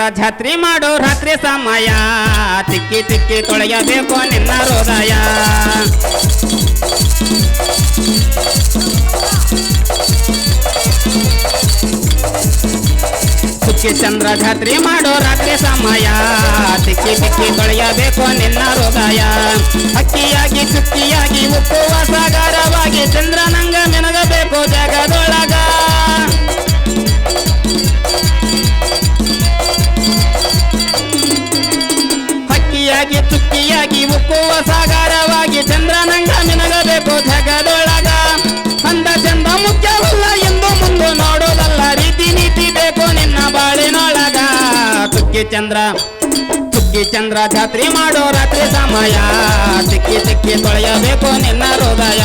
ಚಂದ್ರ ಛಾತ್ರಿ ಮಾಡೋ ರಾತ್ರಿ ಸಮಯ. ತಿಕ್ಕಿ ತಿಕ್ಕಿ ತೊಳೆಯಬೇಕು ನಿನ್ನ ಹೃದಯ. ಸುಖಿ ಚಂದ್ರ ಛಾತ್ರಿ ಮಾಡೋ ರಾತ್ರಿ ಸಮಯ. ತಿಕ್ಕಿ ತಿಕ್ಕಿ ತೊಳೆಯಬೇಕು ನಿನ್ನ ಹೃದಯ. ಅಕ್ಕಿಯಾಗಿ, ಚುಕ್ಕಿಯಾಗಿ, ಉಪ್ಪುವ ಸಾಗರವಾಗಿ ಚಂದ್ರನಂಗ ಮೆನಗಬೇಕು ಜಗದೊಳಗ ಸಾಗರವಾಗಿ ಚಂದ್ರನಂಗ ಮಿನಗಬೇಕು ಜಗದೊಳಗ ಅಂದ ಚಂದ ಮುಖ್ಯವಲ್ಲ ಎಂದು ಮುಂದೆ ನೋಡೋದಲ್ಲ ರೀತಿ ನೀತಿ ಬೇಕು ನಿನ್ನ ಬಾಳಿನೊಳಗ. ತುಕ್ಕಿ ಚಂದ್ರ ತುಕ್ಕಿ ಚಂದ್ರ ಜಾತ್ರೆ ಮಾಡೋ ರಾತ್ರಿ ಸಮಯ. ಸಿಕ್ಕಿ ಸಿಕ್ಕಿ ತೊಳೆಯಬೇಕು ನಿನ್ನ ಹೃದಯ.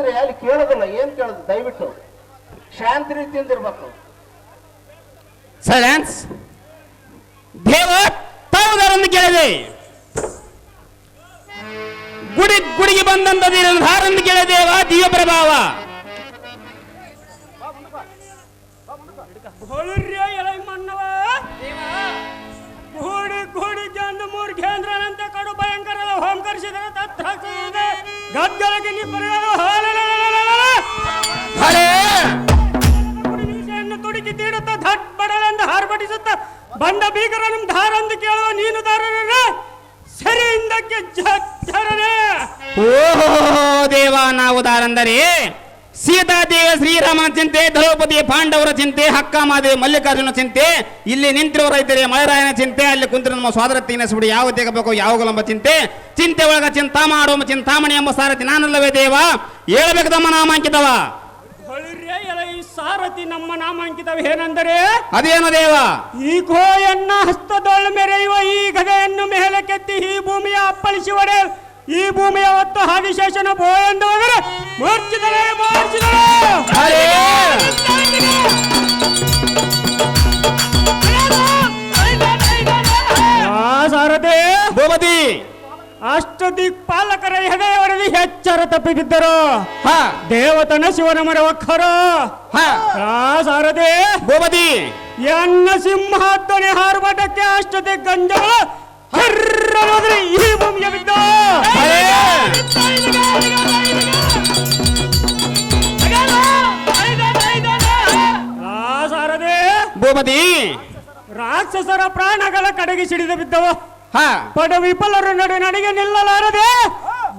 ಅರಿಸಿರಿ ಅಲ್ಲಿ ಕೇಳೋದಿಲ್ಲ ಏನ್ ಕೇಳೋದು ದಯವಿಟ್ಟು ಶಾಂತಿ ರೀತಿಯಿಂದ ಇರ್ಬೇಕು ಸೈಲೆನ್ಸ್ ದೇವ ತಾವುದರನ್ನು ಕೇಳಿದೆ ಗುಡಿ ಗುಡಿಗೆ ಬಂದಂತ ಹಾರನ್ನು ಕೇಳಿದೇವ ದಿವ್ಯ ಪ್ರಭಾವ ಘೋಡಿ ಘೋಡಿ ಜಂದು ಮೂರ್ ಕೇಂದ್ರನಂತೆ ಕಡು ಭಯಂಕರ ಹೋಂಕರಿಸಿದರೆ ತತ್ರಾಕ್ಷಿದೆ ಗದ್ದಲಗಿ ನಿಬ್ಬರಿಗಳು ಹರೇ ಮೀಸೆಯನ್ನು ತುಡುಕಿ ತೀಡುತ್ತ ಧಟ್ ಬಡಲೆಂದು ಹಾರ್ಪಡಿಸುತ್ತ ಬಂದ ಭೀಕರನ ಧಾರಂದು ಕೇಳುವ ನೀನು ದಾರನ ಸರಿ ಹಿಂದಕ್ಕೆ ಜರನೆ ಓಹೋ ದೇವ ನಾವು ದಾರಂದರೆ ಸೀತಾದೇವಿ ಶ್ರೀರಾಮನ ಚಿಂತೆ ದ್ರೌಪದಿ ಪಾಂಡವರ ಚಿಂತೆ ಹಕ್ಕಮಾದೇವಿ ಮಲ್ಲಿಕಾರ್ಜುನ ಚಿಂತೆ ಇಲ್ಲಿ ನಿಂತಿರುವ ರೈತರಿಗೆ ಮಳೆರಾಯನ ಚಿಂತೆ ಅಲ್ಲಿ ಕುಂತಿರೋ ನಮ್ಮ ಸೋದರತ್ತಿನ ಸುಡಿ ಯಾವ ತೆಗಬೇಕು ಯಾವಾಗಲಂಬ ಚಿಂತೆ? ಚಿಂತೆ ಒಳಗ ಚಿಂತಾ ಮಾಡುವ ಚಿಂತಾಮಣಿ ಎಂಬ ಸಾರಥಿ ನಾನಲ್ಲವೇ ದೇವ? ಹೇಳಬೇಕು ತಮ್ಮ ನಾಮಾಂಕಿತವ. ಅಂಕಿತವ ಸಾರಥಿ ನಮ್ಮ ನಾಮಾಂಕಿತವ ಏನಂದರೆ? ಅದೇನು ದೇವ? ಈ ಕೋಯನ್ನ ಹಸ್ತದೊಳ ಮೆರೆಯುವ ಈ ಗದೆಯನ್ನು ಮೇಲಕ್ಕೆತ್ತಿ ಈ ಭೂಮಿಯ ಅಪ್ಪಳಿಸಿ ಒಡೆ ಈ ಭೂಮಿಯ ಹೊತ್ತು ಶೇಷನ ಭೋ ಎಂದು ಹೋದರೆ ಮೂರ್ಛಿದರೆ ಮೂರ್ಛಿದರೆ ಸಾರಥಿ ಭೂಪತಿ! ಅಷ್ಟ ದಿಕ್ಪಾಲಕರ ಹೊಡೆದು ಎಚ್ಚರ ತಪ್ಪಿಬಿದ್ದರು. ಹ. ದೇವತನ ಶಿವನ ಮರ ಒಕ್ಕರು. ಹ. ಆ ಸಾರಥಿ ಭೂಮತಿ ಎನ್ನ ಸಿಂಹಾಧ್ವನಿ ಹಾರ್ಬಟಕ್ಕೆ ಅಷ್ಟು ದಿಗ್ಗಂಜಗಳು ಹರ್ರನೋದ್ರೆ ಈ ಭೂಮಿಯ ಬಿದ್ದ ಸಾರದೆ ಭೂಮತಿ ರಾಕ್ಷಸರ ಪ್ರಾಣಗಳ ಕಡೆಗೆ ಸಿಡಿದು ಬಿದ್ದವು ಹ ಪಡ ವಿಫಲರು ನಡು ನನಗೆ ನಿಲ್ಲಲಾರದೆ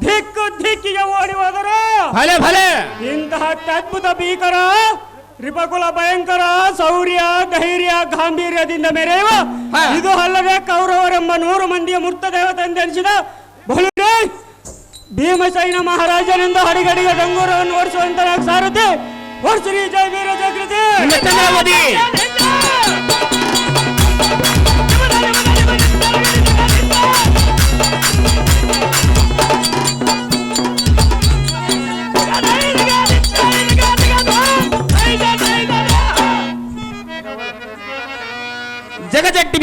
ದಿಕ್ಕು ದಿಕ್ಕಿಗೆ ಓಡಿ ಹೋದರು ಭಲೆ ಭಲೆ ಇಂತಹ ಅತ್ಯದ್ಭುತ ಭೀಕರ ರಿಪಕುಲ ಭಯಂಕರ ಶೌರ್ಯ ಧೈರ್ಯ ಗಾಂಭೀರ್ಯದಿಂದ ಮೆರೆಯುವ ಇದು ಅಲ್ಲದೆ ಕೌರವರೆಂಬ ನೂರು ಮಂದಿಯ ಮೃತ ದೇವತೆಂದೆನಿಸಿದ ಬಲುಡೆ ಭೀಮಸೈನ ಮಹಾರಾಜನಿಂದ ಹಡಿಗಡಿಗೆ ಡಂಗೂರವನ್ನು ಓಡಿಸುವಂತ ಸಾರಥಿ. ಓಡಿಸ್ರಿ ಜಯ ವೀರ ಜಾಗೃತಿ ಮೆತ್ತನಾವಧಿ.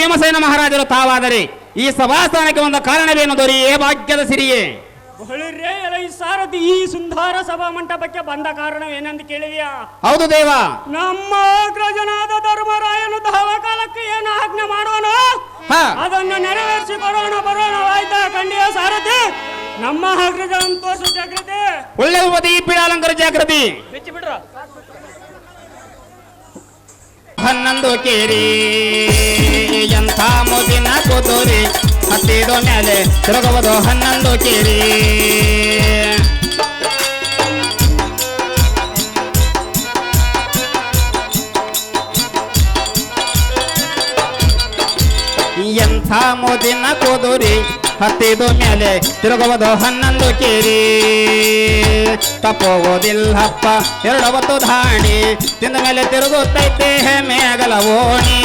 ಭೀಮಸೇನ ಮಹಾರಾಜರು ತಾವಾದರೆ ಈ ಸಭಾಸ್ಥಾನಕ್ಕೆ ಒಂದು ಕಾರಣವೇನು ದೊರೆಯೇ ಭಾಗ್ಯದ ಸಿರಿಯೇ. ಈ ಸಾರಥಿ ಈ ಸುಂದರ ಸಭಾ ಮಂಟಪಕ್ಕೆ ಬಂದ ಕಾರಣವೇನೆಂದು ಕೇಳಿದ್ಯಾ? ಹೌದು ದೇವ. ನಮ್ಮ ಅಗ್ರಜನಾದ ಧರ್ಮರಾಯನು ದಾವ ಕಾಲಕ್ಕೆ ಏನು ಆಜ್ಞೆ ಮಾಡೋಣ ಹಾ. ಅದನ್ನು ನೆರವೇರಿಸಿ ಬರೋಣ ಬರೋಣ ಆಯ್ತಾ ಖಂಡಿಯ ಸಾರಥಿ? ನಮ್ಮ ಅಗ್ರಜನ ತೋರಿಸು ಜಾಗೃತಿ ಒಳ್ಳೆ ಉಪದಿ ಪೀಡಾಲಂಕರ ಜಾಗೃತಿ. ಹನ್ನೊಂದು ಕೇರಿ. ಎಂಥ ಮುದಿನ ಕುದುರಿ ಹತ್ತಿದ ಮೇಲೆ ತಿರುಗುವುದು ಹನ್ನೊಂದು ಕೇರಿ. ಎಂಥ ಮೋದಿನ ಕೋದುರಿ? ಹತ್ತಿದು ಮೇಲೆ ತಿರುಗುವುದು ಹನ್ನೊಂದು ಕೇರಿ. ತಪ್ಪೋಗೋದಿಲ್ಲಪ್ಪ ಎರಡು ಹೊತ್ತು ಧಾಣಿ ತಿಂದ ಮೇಲೆ ತಿರುಗುತ್ತೈತೆ ಮೇಗಲ ಓಣಿ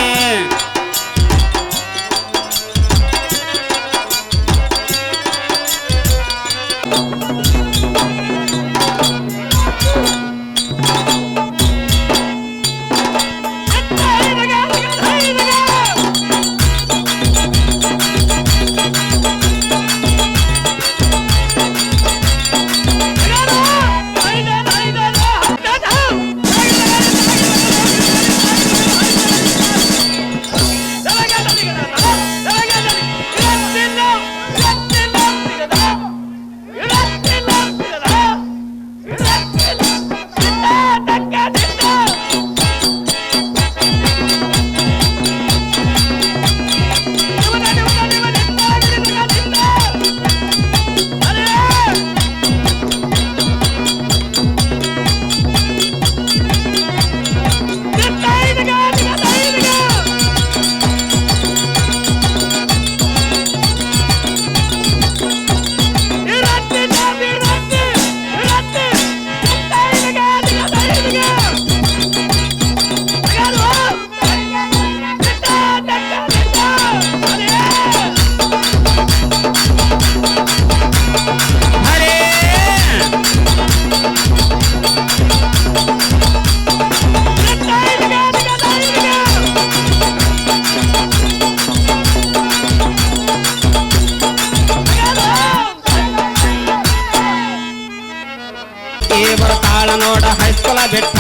ಬರ್ತಾಳ ನೋಡ ಹೈಸ್ಕೂಲ ಬಿಟ್ಟ.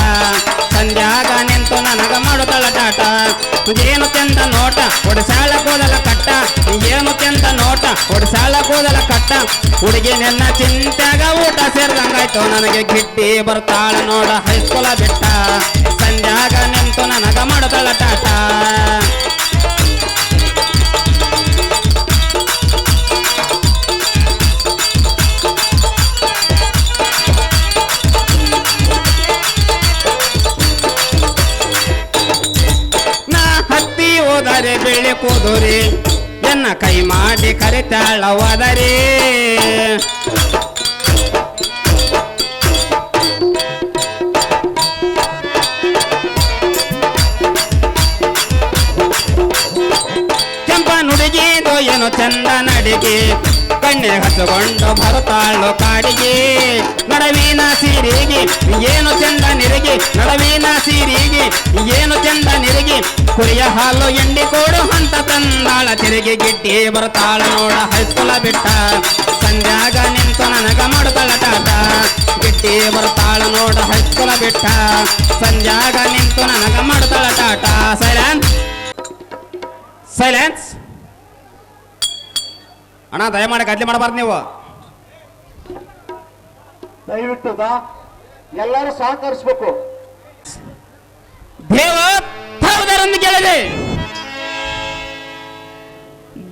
ಸಂಧ್ಯಾಗ ನಿಂತು ನನಗ ಮಾಡುತ್ತಳ ಟಾಟ ಏನು ಚಂದ ನೋಟ, ಒಡಿಸಾಳ ಕೂದಲ ಕಟ್ಟ. ಏನು ಚಂದ ನೋಟ, ಒಡಿಸಾಳ ಕೂದಲ ಕಟ್ಟ. ಹುಡುಗಿ ನಿನ್ನ ಚಿಂತ್ಯಾಗ ಊಟ ಸೇರಿದಂಗಾಯ್ತು. ನನಗೆ ಗಿಟ್ಟಿ ಬರ್ತಾಳ ನೋಡ ಹೈಸ್ಕೂಲ ಬಿಟ್ಟ. ಸಂಧ್ಯಾಗ ನಿಂತು ನನಗ ಮಾಡುತ್ತಳ ಟಾಟ ಹೋದರೆ ಬೆಳೆ ಕೂದುರಿ. ಎನ್ನ ಕೈ ಮಾಡಿ ಕರೆತಾಳವದರೆ. ಕೆಂಪ ನುಡಿಗಿದು ಏನು ಚಂದ ನಡಿಗೆ. ಕಣ್ಣೆ ಹಸಗೊಂಡು ಬರುತ್ತಾಳು ಕಾಡಿಗೆ. ನಡವಿನ ಸೀರಿಗೆ, ಏನು ಚಂದ ನಿರಗಿ. ನಡವಿನ ಸೀರಿಗೆ, ಏನು ಚಂದ ನಿರಗಿ. ಕುರಿಯ ಹಾಲು ಎಂಡಿ ಕೋಡು ಹಂತ ತಂದಾಳ. ತಿರುಗಿ ಗಿಟ್ಟಿ ಬರ್ತಾಳ ನೋಡ ಹೈಸ್ಕೂಲ ಬಿಟ್ಟ. ಸಂಜಾಗ ನಿಂತು ನನಗ ಮಾಡುತ್ತಾಳ ಟಾಟ ಗಿಟ್ಟಿ ಬರ್ತಾಳ ನೋಡ ಹೈಸ್ಕೂಲ ಬಿಟ್ಟ. ಸಂಜಾಗ ನಿಂತು ನನಗ ಮಾಡುತ್ತಾಳ ಟಾಟ ಸೈಲೆನ್ಸ್ ಸೈಲೆನ್ಸ್ ಅಣ್ಣ ದಯಮಾಡಿ ಗದ್ಲಿ ಮಾಡಬಾರ್ದು ನೀವು. ದಯವಿಟ್ಟು ಎಲ್ಲರೂ ಸಹಕರಿಸ್ಬೇಕು. ದೇವ ತಾವುದರನ್ನು ಕೇಳಿದೆ.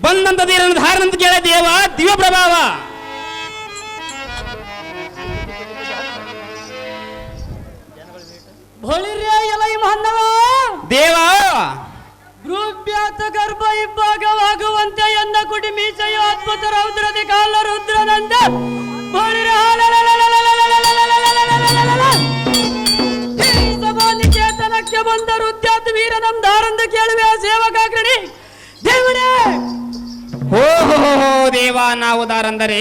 ಬಂದಂತ ಧೀರನ ಧಾರನಂತ ಕೇಳ ದೇವ ದಿವ್ಯ ಪ್ರಭಾವ. ದೇವ. ಗರ್ಭ ಇಬ್ಬಾಗವಾಗುವಂತೆ ಎಂದ ಕುಟಿ ಮೀಸೆಯ ಅದ್ಭುತ ರೌದ್ರದಿ ಕಾಲ ರುದ್ರನಂದ ಬಳಿರ ನಿಕೇತನಕ್ಕೆ ಬಂದ ರುದ್ರಾತ್ ವೀರ ನಮ್ ದಾರಂದು ಕೇಳುವೆ ಸೇವಕಾಗ್ರಣಿ. ದೇವನೇ ಓಹೋ ದೇವ, ನಾವು ದಾರಂದರೆ.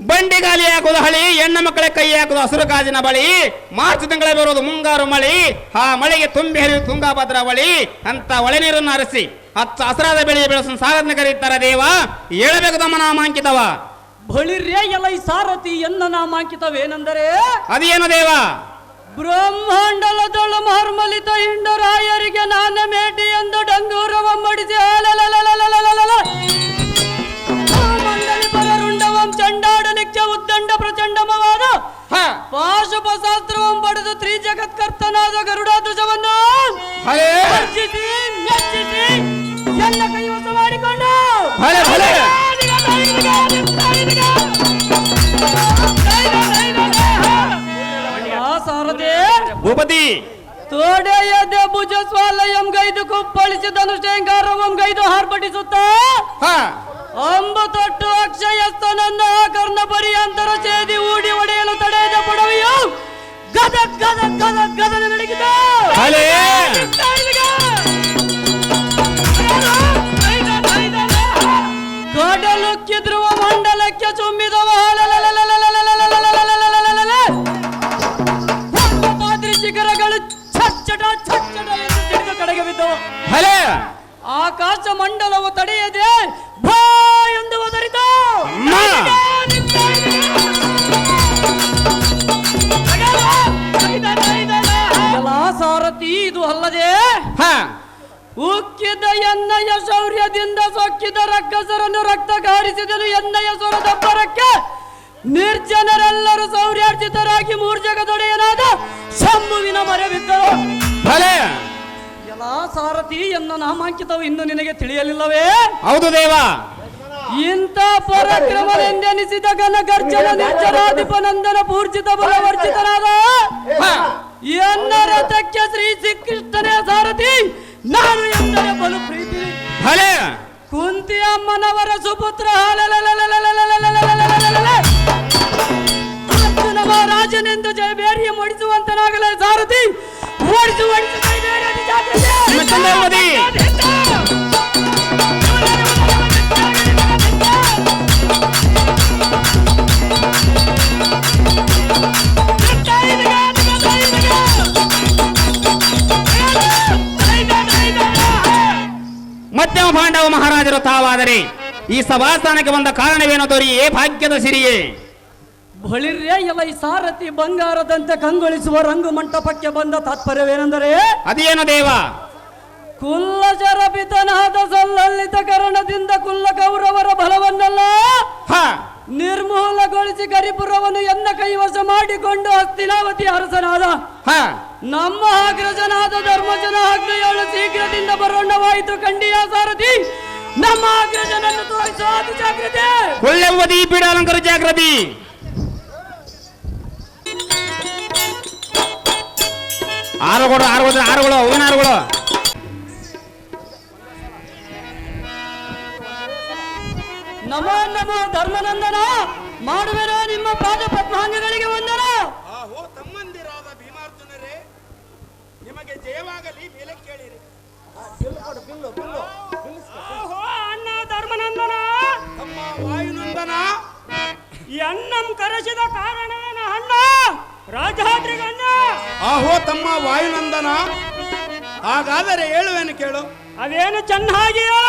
ಬಂಡಿಗಾಲಿ ಹಾಕುವುದು ಹಳಿ, ಹೆಣ್ಣ ಮಕ್ಕಳ ಕೈ ಹಾಕುವುದು ಹಸಿರು ಕಾಜಿನ ಬಳಿ. ಮಾರ್ಚ್ ತಿಂಗಳ ಬರೋದು ಮುಂಗಾರು ಮಳಿ. ಆ ಮಳೆಗೆ ತುಂಬಿ ಹರಿಯುವ ತುಂಗಾಭದ್ರಾ ಬಳಿ. ಅಂತ ಒಳೆ ನೀರನ್ನು ಹರಿಸಿ ಹತ್ತು ಹಸರಾದ ಬೆಳೆ ಬೆಳೆಸನ್ ಸಾರದನ್ನ ಕರೀತಾರೆ ದೇವ ಹೇಳಬೇಕು ತಮ್ಮ ನಾಮಾಂಕಿತವ. ಬಳಿರ್ಯ ಎಲೈ ಸಾರಥಿ ಎನ್ನ ನಾಮಾಂಕಿತವೇನೆಂದರೆ? ಅದೇನು ದೇವ? ಬ್ರಹ್ಮಾಂಡಲದೊಳ ಮರ್ಮಲಿತ ಹಿಂಡರಾಯರಿಗೆ ನಾನ ಮೇಟಿ ಎಂದು ಡಂಗೂರವ ಮಡಿಸಿ ಪರರುಂಡವಂ ಚಂಡಾಡ ನಿಕ್ಷ ಉದ್ದಂಡ ಪ್ರಚಂಡಮವಾದ. ಪಾಶುಪಶಾಸ್ತ್ರವಂ ಪಡೆದು ತ್ರಿಜಗತ್ಕರ್ತನಾದ ಗರುಡ ಭೂಪತಿ ತೋಡೆಯದ ಭುಜ ಸ್ವಾಲಯಂ ಗೈದು ಕುಪ್ಪಳಿಸಿ ಧನುಷೇಂಗಾರವಂ ಗೈದು ಹಾರ್ಪಡಿಸುತ್ತ ಹ. ಅಂಬು ತೊಟ್ಟು ಅಕ್ಷಯಸ್ತನನ್ನ ಕರ್ಣ ಪರ್ಯಂತರ ಛೇದಿ ಊಡಿ ಒಡೆಯಲು ತಡೆಯದ ಪಡವೆಯು ಗದ ಗದ ಗದ ಗದನ ನಡಗಿದ ಕಡಲುಕ್ಕಿ ಧ್ರುವ ಮಂಡಲಕ್ಕೆ ಚುಂಬಿದವ ಕಡೆಗೆ ಬಿದ್ದವು ಭಲೆ ಆಕಾಶ ಮಂಡಲವು ತಡೆಯದೆ ಭಾ ಎಂದು ಒದರಿತು! ಎಲ್ಲ ಸಾರಥಿ ಇದು ಅಲ್ಲದೆ ಹ! ಉಕ್ಕಿದ ಎನ್ನಯ ಶೌರ್ಯದಿಂದ ಸೊಕ್ಕಿದ ರಕ್ಕಸರನ್ನು ರಕ್ತ ಕಾರಿಸಿದನು ಎನ್ನಯ ಸ್ವರದಬ್ಬರಕ್ಕೆ ನಿರ್ಜನರೆಲ್ಲರೂ ಶೌರ್ಯಾರ್ಜಿತರಾಗಿ ಮೂರ್ಜಗದೊಡೆಯನಾದ ಶಂಭುವಿನ ಮರೆ ಬಿದ್ದರು ಸಾರಥಿ ಎನ್ನ ನಾಮಾಂಕಿತವು ಇನ್ನು ನಿನಗೆ ತಿಳಿಯಲಿಲ್ಲವೇ? ಹೌದು ದೇವ. ಇಂಥ ಪರಕ್ರಮದಿಂದ ಘನ ಗರ್ಜನ ನಿರ್ಜನಾಧಿಪನಂದನ ಪೂರ್ಜಿತ ಬಲವರ್ಜಿತನಾದ ಎನ್ನ ರಥಕ್ಕೆ ಶ್ರೀ ಶ್ರೀಕೃಷ್ಣನೇ ಸಾರಥಿ ನಾನು ಎಂದರೆ ಬಲು ಪ್ರೀತಿ. ಭಲೆ. ಕುಂತಿ ಅಮ್ಮನವರ ಸುಪುತ್ರ ಅರ್ಜುನ ರಾಜನೆಂದು ಜಯಬೇರಿಯ ಮೂಡಿಸುವಂತನಾಗಲೇ ಸಾರಥಿ ಓಡಿಸುವ ಚಂದ್ರವತಿ. ಮಧ್ಯಮ ಪಾಂಡವ ಮಹಾರಾಜರು ತಾವಾದರೆ ಈ ಸಭಾಸ್ಥಾನಕ್ಕೆ ಬಂದ ಕಾರಣವೇನೋ ಏ ಭಾಗ್ಯದ ಸಿರಿಯೇ. ಬಳಿರ್ಯ ಎಲ್ಲ ಈ ಸಾರಥಿ ಬಂಗಾರದಂತೆ ಕಂಗೊಳಿಸುವ ರಂಗು ಮಂಟಪಕ್ಕೆ ಬಂದ ತಾತ್ಪರ್ಯವೇನೆಂದರೆ ಅದೇನು ದೇವ? ಕುಲ್ಲಚರ ಜರಪಿತನಾದ ಸಲ್ಲಲ್ಲಿತ ಕರಣದಿಂದ ಕುಲ್ಲ ಕೌರವರ ಬಲವನ್ನೆಲ್ಲ? ನಿರ್ಮೂಲಗೊಳಿಸಿ ಕರಿಪುರವನ್ನು ಎನ್ನ ಕೈವಶ ಮಾಡಿಕೊಂಡು ಹಸ್ತಿನಾವತಿ ಅರಸನಾದ? ಹ. ನಮ್ಮ ಅಗ್ರಜನಾದ ಧರ್ಮಜನ ಅಗ್ನಿಯಳು ಶೀಘ್ರದಿಂದ ಬರೋಣವಾಯಿತು ಖಂಡಿಯ ಸಾರಥಿ. ನಮ್ಮ ಅಗ್ರಜನನ್ನು ಜಾಗೃತಿ ಜಾಗ್ರತೆ. ಕೊಳ್ಳೆವ್ವದಿ ಪೀಡಾಲಂಕರ ಜಾಗೃತಿ ಆರುಗಳು ಆರು ಆರುಗಳು ಆರುಗಳು. ನಮೋ ಧರ್ಮನಂದನ ಮಾಡುವೆನೋ ನಿಮ್ಮ ಪಾದ ಪದ್ಮಾಂಗಗಳಿಗೆ ವಂದನ. ಆಹೋ ತಮ್ಮಂದಿರಾದ ಭೀಮಾರ್ಜುನರೇ ನಿಮಗೆ ಜಯವಾಗಲಿ ಮೇಲೆ ಕೇಳಿರಿ. ಆಹೋ ಅಣ್ಣ ಧರ್ಮನಂದನ! ತಮ್ಮ ವಾಯುನಂದನ! ಎನ್ನಂ ಕರೆಸಿದ ಕಾರಣವೇನ ಅಣ್ಣ? ರಾಜಾದ್ರಿಗಣ್ಣ! ಆಹೋ ತಮ್ಮ ವಾಯುನಂದನ! ಹಾಗಾದರೆ ಹೇಳುವೆನು ಕೇಳು. ಅದೇನು ಚೆನ್ನಾಗಿಯೋ?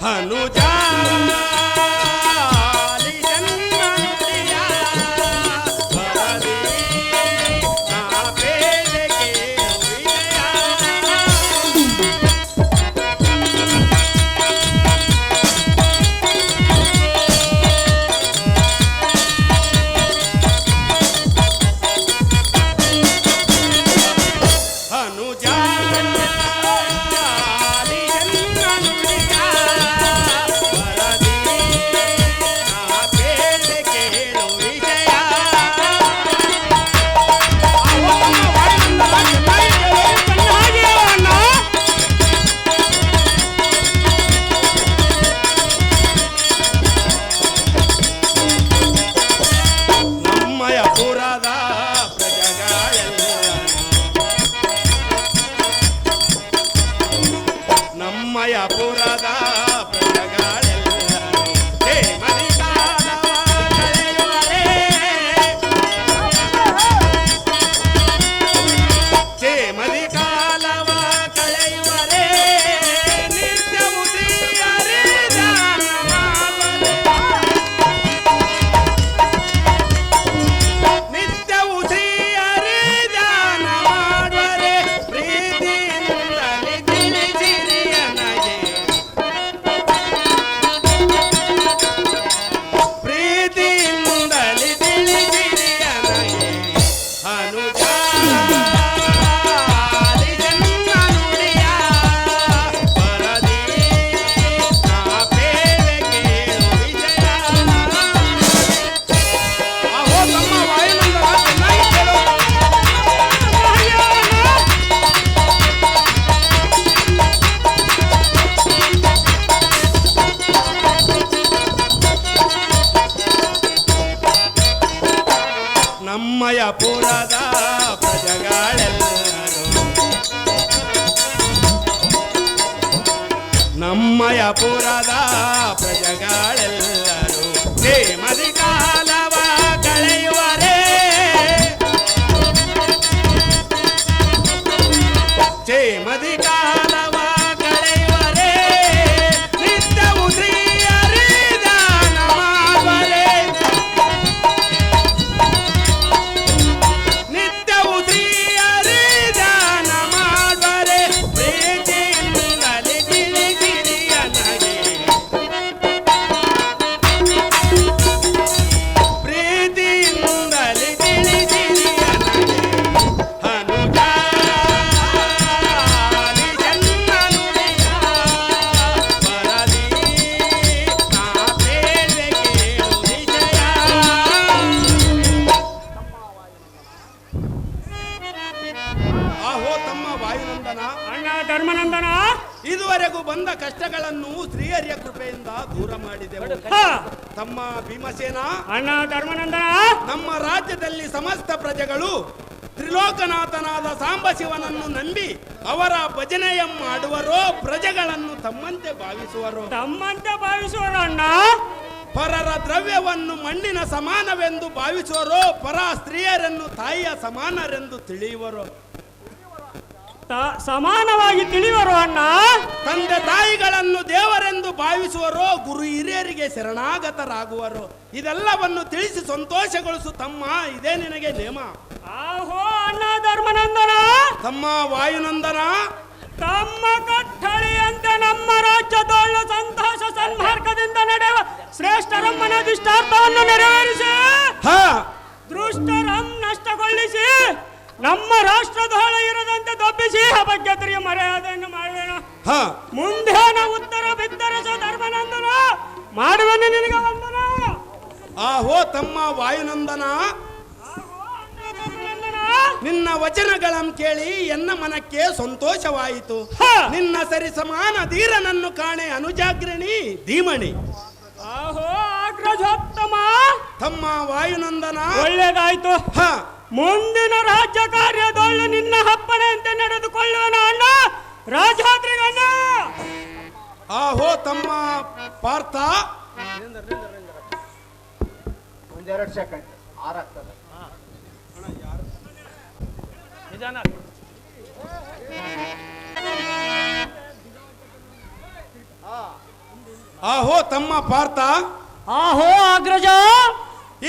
Hallelujah. ದ್ರವ್ಯವನ್ನು ಮಣ್ಣಿನ ಸಮಾನವೆಂದು ಭಾವಿಸುವರೋ ಪರ ಸ್ತ್ರೀಯರನ್ನು ತಾಯಿಯ ಸಮಾನರೆಂದು ತಿಳಿಯುವರು. ಸಮಾನವಾಗಿ ತಿಳಿಯುವರು ಅಣ್ಣ. ತಂದೆ ತಾಯಿಗಳನ್ನು ದೇವರೆಂದು ಭಾವಿಸುವರು ಗುರು ಹಿರಿಯರಿಗೆ ಶರಣಾಗತರಾಗುವರು. ಇದೆಲ್ಲವನ್ನು ತಿಳಿಸಿ ಸಂತೋಷಗೊಳಿಸು ತಮ್ಮ ಇದೇ ನಿನಗೆ ನೇಮ. ಆಹೋ ಅಣ್ಣ ಧರ್ಮನಂದನ. ತಮ್ಮ ವಾಯುನಂದನ. ತಮ್ಮ ಕಟ್ಟಡಿಯಂತೆ ನಮ್ಮ ರಾಜ್ಯದೊಳ್ಳ ಸಂತೋಷ ಸನ್ಮಾರ್ಗದಿಂದ ನಡೆಯುವ ಶ್ರೇಷ್ಠರಮ್ಮನ ದುಷ್ಟಾರ್ಥವನ್ನು ನೆರವೇರಿಸಿ ದೃಷ್ಟರಮ್ ನಷ್ಟಗೊಳಿಸಿ ನಮ್ಮ ರಾಷ್ಟ್ರದೊಳ ಇರದಂತೆ ದಬ್ಬಿಸಿ ಅಭಗ್ಯತರಿಗೆ ಮರ್ಯಾದೆಯನ್ನು ಮಾಡುವೆನು ಮುಂದೆ ನಾವು ಉತ್ತರ ಬಿದ್ದರೆ ಧರ್ಮನಂದನ ಮಾಡುವನು ನಿನಗೆ ವಂದನ. ಆಹೋ ತಮ್ಮ ವಾಯುನಂದನ. ನಿನ್ನ ವಚನಗಳಂ ಕೇಳಿ ಎನ್ನ ಮನಕ್ಕೆ ಸಂತೋಷವಾಯಿತು. ನಿನ್ನ ಸರಿ ಸಮಾನ ಧೀರನನ್ನು ಕಾಣೆ ಅನುಜಾಗ್ರಣಿ ಧೀಮಣಿ. ಆಹೋ ಅಗ್ರಜೋತ್ತಮ ತಮ್ಮ ವಾಯುನಂದನ. ಒಳ್ಳೆದಾಯ್ತು. ಹ. ಮುಂದಿನ ರಾಜ್ಯ ಕಾರ್ಯದಲ್ಲಿ ನಿನ್ನ ಹಪ್ಪಣೆಯಂತೆ ನಡೆದುಕೊಳ್ಳುವ ಅಣ್ಣ. ರಾಜಾದ್ರಿಗಣ್ಣ. ಆಹೋ ತಮ್ಮ ಪಾರ್ಥ. ಒಂದೆರಡು ಸೆಕೆಂಡ್ ಆರಾಗ್ತದೆ. ಆಹೋ ತಮ್ಮ ಪಾರ್ಥ. ಆಹೋ ಅಗ್ರಜ.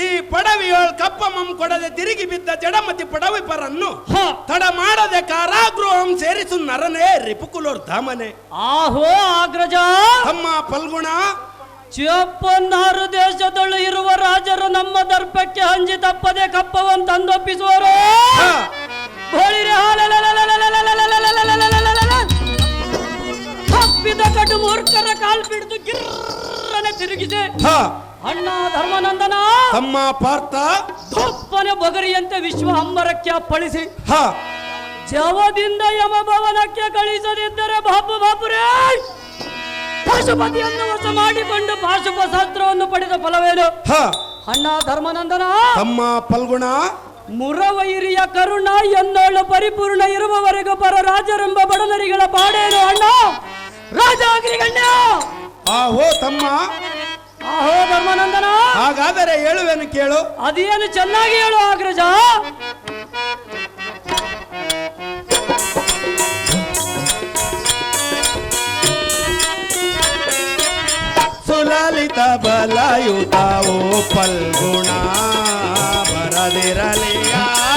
ಈ ಪಡವಿಯೊಳ್ ಕಪ್ಪ ಮಂ ಕೊಡದೆ ತಿರುಗಿ ಬಿದ್ದ ಜಡಮತಿ ಪಡವಿ ಪರನ್ನು ತಡ ಮಾಡದೆ ಕಾರಾಗೃಹಂ ಸೇರಿಸು ನರನೇ ರಿಪುಕುಲೋರ್ ಧಾಮನೆ. ಆಹೋ ಅಗ್ರಜ. ತಮ್ಮ ಪಲ್ಗುಣ ಚಿಯಪ್ಪನ್ನಾರು ದೇಶದೊಳು ಇರುವ ರಾಜರು ನಮ್ಮ ದರ್ಪಕ್ಕೆ ಹಂಜಿ ತಪ್ಪದೆ ಕಪ್ಪವನ್ನು ತಂದೊಪ್ಪಿಸುವರು. ತಿರುಗಿದೆ. ಅಣ್ಣ ಧರ್ಮನಂದನ. ತಮ್ಮ ಪಾರ್ಥ. ಧಪ್ಪನೆ ಬಗರಿಯಂತೆ ವಿಶ್ವ ಅಂಬರಕ್ಕೆ ಅಪ್ಪಳಿಸಿ ಜವದಿಂದ ಯಮಭವನಕ್ಕೆ ಕಳಿಸದಿದ್ದರೆ ಬಾಬು ಬಾಬುರೇ ಪಾಶುಪತಿಯನ್ನು ವಶ ಮಾಡಿಕೊಂಡು ಪಾಶುಪಶಾಸ್ತ್ರವನ್ನು ಪಡೆದ ಫಲವೇನು? ಅಣ್ಣ ಧರ್ಮನಂದನ. ತಮ್ಮ ಪಲ್ಗುಣ ಮುರವೈರಿಯ ಕರುಣ ಎನ್ನೋಳು ಪರಿಪೂರ್ಣ ಇರುವವರೆಗೂ ಪರ ರಾಜರೆಂಬ ಬಡನರಿಗಳ ಬಾಡೇನು ಅಣ್ಣ? ರಾಜ ಆಹೋ ತಮ್ಮ ಆಹೋ ಧರ್ಮಾನಂದನ ಹಾಗಾದರೆ ಹೇಳುವೆನು ಕೇಳು. ಅದೇನು ಚೆನ್ನಾಗಿ ಹೇಳು ಅಗ್ರಜ ಸುಲಲಿತ ಬಲಯುತವೋ ಫಲ್ಗುಣ ಬರದಿರಲಿ ಯಾರಿಗೂ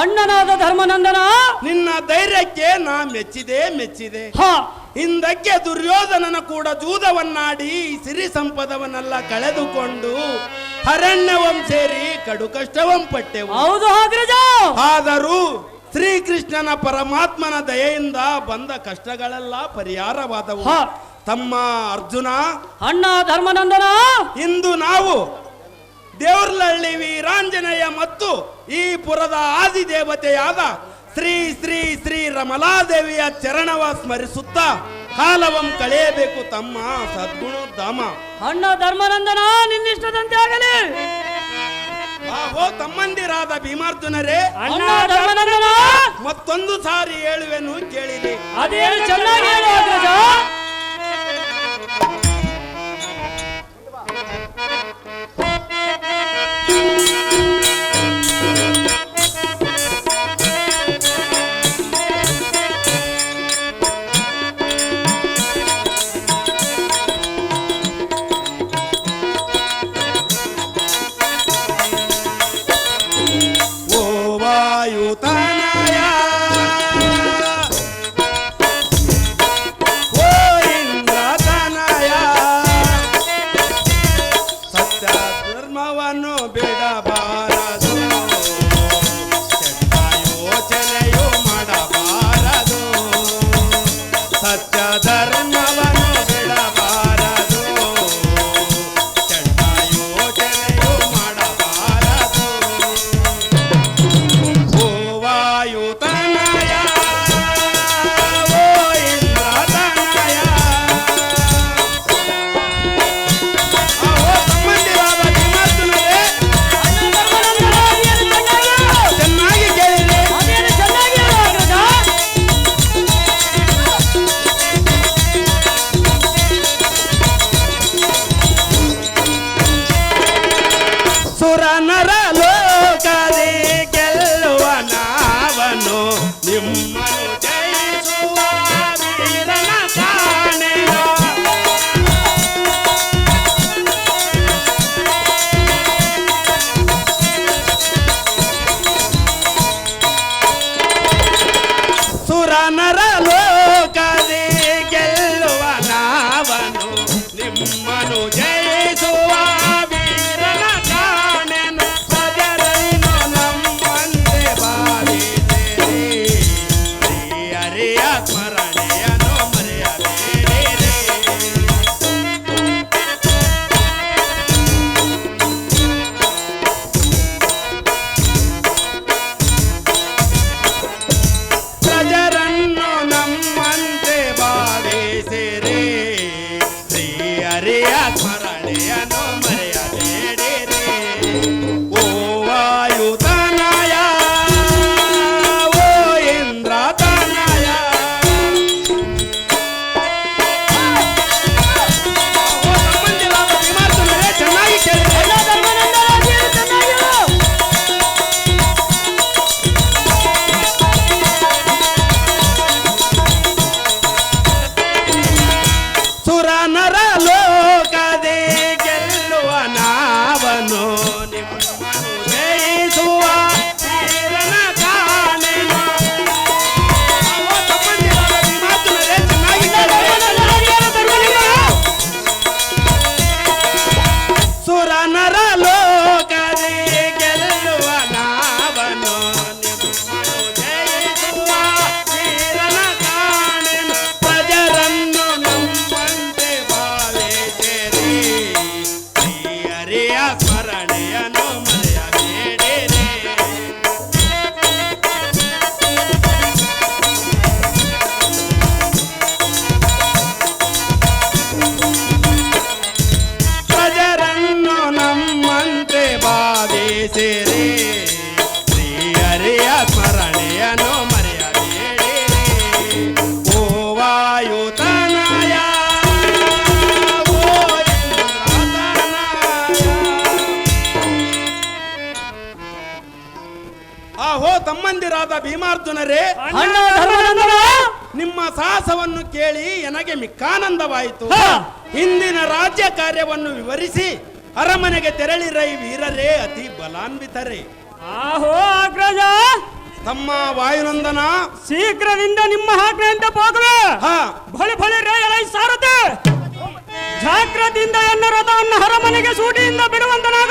ಅಣ್ಣನಾದ ಧರ್ಮನಂದನ? ನಿನ್ನ ಧೈರ್ಯಕ್ಕೆ ನಾ ಮೆಚ್ಚಿದೆ ಮೆಚ್ಚಿದೆ. ಹ. ಹಿಂದಕ್ಕೆ ದುರ್ಯೋಧನನ ಕೂಡ ಜೂದವನ್ನಾಡಿ ಸಿರಿ ಸಂಪದವನ್ನೆಲ್ಲ ಕಳೆದುಕೊಂಡು ಅರಣ್ಯವಂ ಸೇರಿ ಕಡು ಕಷ್ಟವಂ ಪಟ್ಟೆವು. ಹೌದು ಅಗ್ರಜ ಆದರೂ ಶ್ರೀಕೃಷ್ಣನ ಪರಮಾತ್ಮನ ದಯೆಯಿಂದ ಬಂದ ಕಷ್ಟಗಳೆಲ್ಲ ಪರಿಹಾರವಾದವು. ತಮ್ಮ ಅರ್ಜುನ ಅಣ್ಣ ಧರ್ಮನಂದನ? ಇಂದು ನಾವು ದೇವರ್ಲಹಳ್ಳಿ ವೀರಾಂಜನೇಯ ಮತ್ತು ಈ ಪುರದ ಆದಿದೇವತೆಯಾದ ಶ್ರೀ ಶ್ರೀ ಶ್ರೀ ರಮಲಾದೇವಿಯ ಚರಣವ ಸ್ಮರಿಸುತ್ತಾ ಕಾಲವಂ ಕಳೆಯಬೇಕು ತಮ್ಮ ಸದ್ಗುಣೋದ್ಧಾಮ ಅಣ್ಣ ಧರ್ಮನಂದನ ನಿನ್ನಿಷ್ಟದಂತೆ ಆಗಲಿ. ಆಹೋ ತಮ್ಮಂದಿರಾದ ಭೀಮಾರ್ಜುನರೇ. ಅಣ್ಣ ಧರ್ಮನಂದನ. ಮತ್ತೊಂದು ಸಾರಿ ಹೇಳುವೆನು ಕೇಳಿರಿ. ಅದೇ ಚೆನ್ನಾಗಿ ಹೇಳು ಆಹೋ ತಮ್ಮಂದಿರಾದ ಭೀಮಾರ್ಜುನರೇ ನಿಮ್ಮ ಸಾಹಸವನ್ನು ಕೇಳಿ ನನಗೆ ಮಿಕ್ಕಾನಂದವಾಯಿತು. ಹ. ಹಿಂದಿನ ರಾಜ್ಯ ಕಾರ್ಯವನ್ನು ವಿವರಿಸಿ ಅರಮನೆಗೆ ತೆರಳಿರೈ ವೀರರೇ ಅತಿ ಬಲಾನ್ವಿತರೇ. ಆಹೋ ಅಗ್ರಜ ತಮ್ಮ ವಾಯುನಂದನ! ಶೀಘ್ರದಿಂದ ನಿಮ್ಮ ಹಾಕ್ರೆಯಿಂದ ಹೋಗುವೆ ಹ. ಬಳಿ ಬಳಿ ರೇಯಲೈ ಸಾರಥಿ ಜಾಗ್ರತೆಯಿಂದ ಎನ್ನ ರಥವನ್ನು ಅರಮನೆಗೆ ಸೂಟಿಯಿಂದ ಬಿಡುವಂತನಾಗ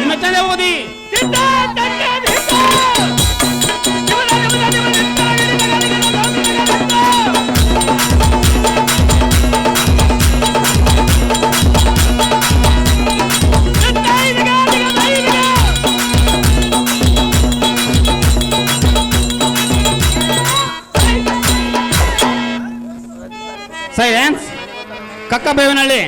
ನಿಮ್ಮ ತಲೆ ಜಾಗ್ರತೆ. ಸೈಲೆನ್ಸ್ ಕಕ್ಕ ಬೇವಿನಹಳ್ಳಿ